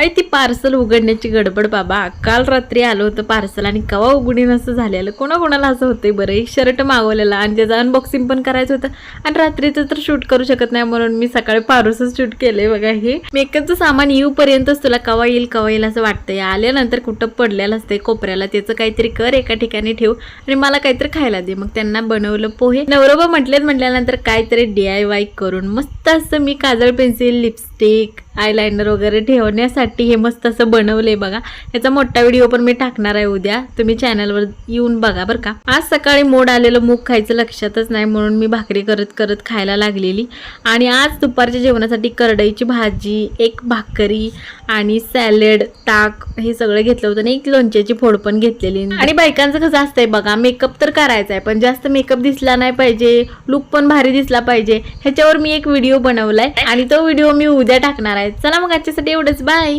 आणि ती पार्सल उघडण्याची गडबड बाबा. काल रात्री आलं होतं पार्सल आणि कवा उघडीन असं झालेलं. कोणाकोणाला असं होतंय बरं? एक शर्ट मागवलेला आणि त्याचं अनबॉक्सिंग पण करायचं होतं. आणि रात्रीचं तर शूट करू शकत नाही म्हणून मी सकाळी पारूसच शूट केलंय बघा हे. मेकअपचं सामान येऊपर्यंतच तुला कवा येईल कवा येईल असं वाटतंय. आल्यानंतर कुठं पडलेलं असतंय कोपऱ्याला त्याचं काहीतरी कर एका ठिकाणी ठेव आणि मला काहीतरी खायला दे. मग त्यांना बनवलं पोहे. नवरोबा म्हटलेत म्हटल्यानंतर काहीतरी डी आय वाय करून. मस्त असं मी काजळ पेन्सिल लिपस्टिक आयलायनर वगैरे ठेवण्यासाठी हे मस्त असं बनवलंय बघा. याचा मोठा व्हिडिओ पण मी टाकणार आहे उद्या. तुम्ही चॅनलवर येऊन बघा बरं का. आज सकाळी मोड आलेलं मूग खायचं लक्षातच नाही म्हणून मी भाकरी करत करत खायला लागलेली. आणि आज दुपारच्या जेवणासाठी करडईची भाजी एक भाकरी आणि सॅलेड ताक हे सगळं घेतलं होतं आणि एक लोणच्याची फोड पण घेतलेली. आणि बायकांचं कसं असतंय बघा मेकअप तर करायचा आहे पण जास्त मेकअप दिसला नाही पाहिजे लुक पण भारी दिसला पाहिजे. ह्याच्यावर मी एक व्हिडिओ बनवलाय आणि तो व्हिडिओ मी उद्या टाकणार आहे. चला मग आजच्यासाठी एवढंच. बाय